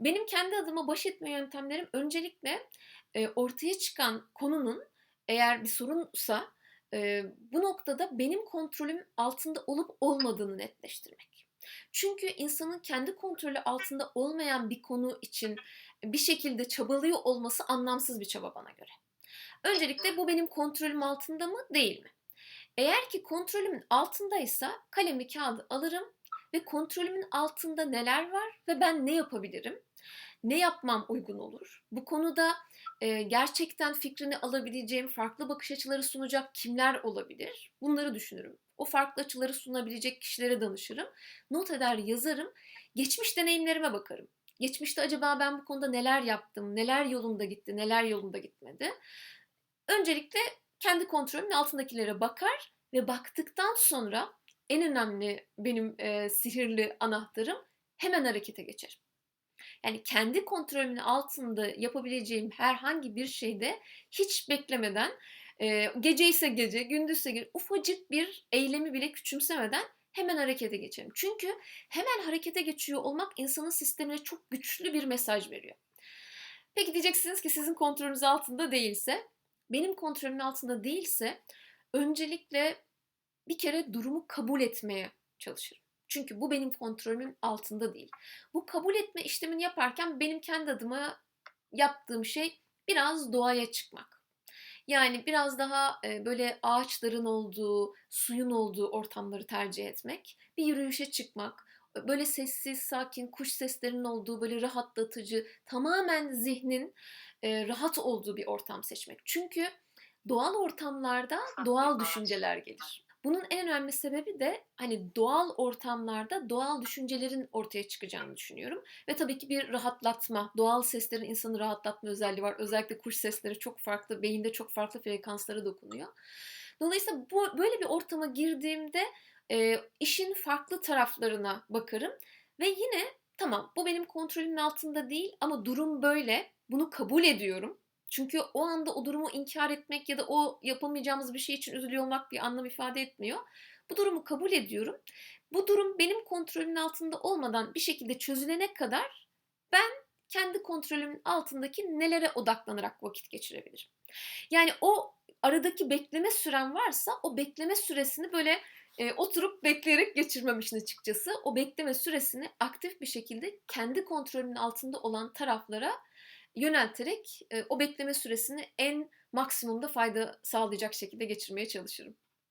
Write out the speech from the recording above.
Benim kendi adıma baş etme yöntemlerim öncelikle, eee, ortaya çıkan konunun eğer bir sorunsa, eee, bu noktada benim kontrolüm altında olup olmadığını netleştirmek. Çünkü insanın kendi kontrolü altında olmayan bir konu için bir şekilde çabalıyor olması anlamsız bir çaba bana göre. Öncelikle bu benim kontrolüm altında mı, değil mi? Eğer ki kontrolümün altındaysa kalemi kağıdı alırım ve kontrolümün altında neler var ve ben ne yapabilirim? Ne yapmam uygun olur? Bu konuda, eee, gerçekten fikrini alabileceğim, farklı bakış açıları sunacak kimler olabilir? Bunları düşünürüm. O farklı açıları sunabilecek kişilere danışırım. Not eder, yazarım. Geçmiş deneyimlerime bakarım. Geçmişte acaba ben bu konuda neler yaptım, neler yolunda gitti, neler yolunda gitmedi? Öncelikle kendi kontrolümün altındakilere bakar ve baktıktan sonra en önemli benim, eee, sihirli anahtarım hemen harekete geçerim. Yani kendi kontrolümün altında yapabileceğim herhangi bir şeyde hiç beklemeden, eee, geceyse gece, gündüzse gü ufacık bir eylemi bile küçümsemeden hemen harekete geçerim. Çünkü hemen harekete geçiyor olmak insanın sistemine çok güçlü bir mesaj veriyor. Peki diyeceksiniz ki sizin kontrolünüz altında değilse, benim kontrolümün altında değilse öncelikle bir kere durumu kabul etmeye çalışırım. Çünkü bu benim kontrolümün altında değil. Bu kabul etme işlemini yaparken benim kendi adıma yaptığım şey biraz doğaya çıkmak. Yani biraz daha, eee, böyle ağaçların olduğu, suyun olduğu ortamları tercih etmek, bir yürüyüşe çıkmak, ö böyle sessiz, sakin, kuş seslerinin olduğu, böyle rahatlatıcı, tamamen zihnin, eee, rahat olduğu bir ortam seçmek. Çünkü doğal ortamlarda doğal düşünceler gelir. Bunun en önemli sebebi de, hani, doğal ortamlarda doğal düşüncelerin ortaya çıkacağını düşünüyorum ve tabii ki bir rahatlatma, doğal seslerin insanı rahatlatma özelliği var. Özellikle kuş sesleri çok farklı, beyinde çok farklı frekanslara dokunuyor. Dolayısıyla bu böyle bir ortama girdiğimde, eee, işin farklı taraflarına bakarım ve yine tamam, bu benim kontrolümün altında değil ama durum böyle, bunu kabul ediyorum. Çünkü o anda o durumu inkâr etmek ya da o yapamayacağımız bir şey için üzülüyor olmak bir anlam ifade etmiyor. Bu durumu kabul ediyorum. Bu durum benim kontrolümün altında olmadan bir şekilde çözülene kadar ben kendi kontrolümün altındaki nelere odaklanarak vakit geçirebilirim. Yani o aradaki bekleme sürem varsa o bekleme süresini böyle, eee, oturup bekleyerek geçirmem işin açıkçası. O bekleme süresini aktif bir şekilde kendi kontrolümün altında olan taraflara yönelterek, o bekleme süresini en maksimumda fayda sağlayacak şekilde geçirmeye çalışırım.